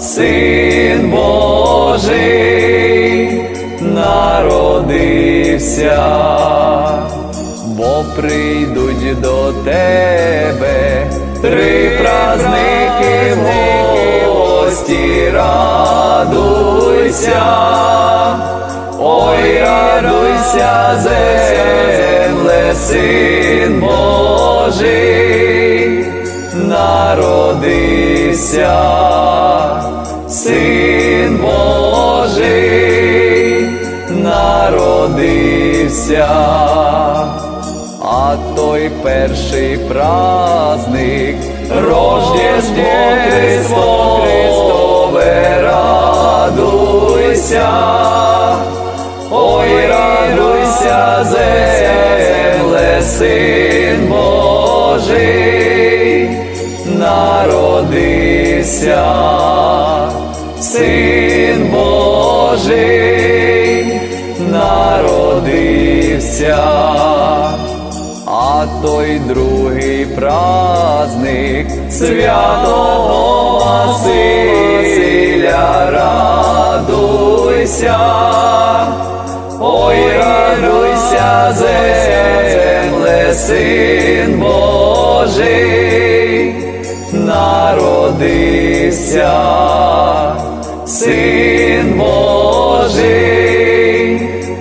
син Божий, народився бо прийдуть до тебе три праздники гості, радуйся, ой, радуйся, земле, син Божий, народився, син Божий, народився. А той перший праздник Рождество Христове, радуйся, ой, радуйся, земле, син народився, син Божий, народився. А той другий праздник святого Василя, радуйся, ой, радуйся, земле, син Божий, народився, син Божий,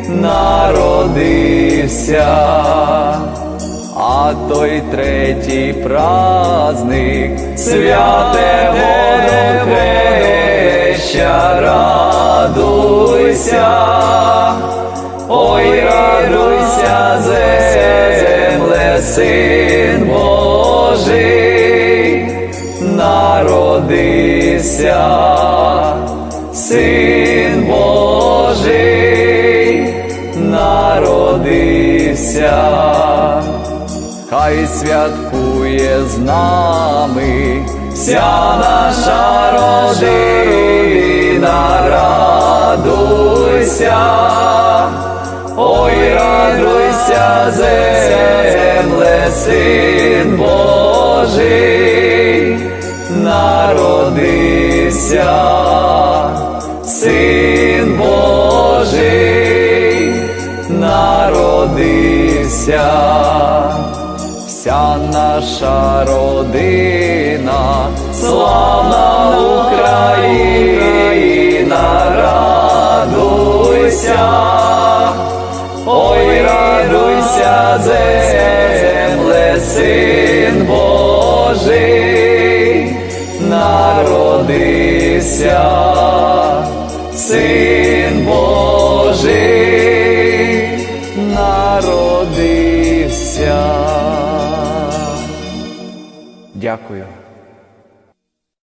народився. А той третій праздник святого Хреща, радуйся, ой, радуйся, земле, син Божий, народився, син Божий, народився. Хай святкує з нами вся наша родина, радуйся, ой, радуйся, земле, син Божий, народився вся наша родина, славна Україна, радуйся, ой, радуйся, земле, син Божий, народився, син Божий, Дякую.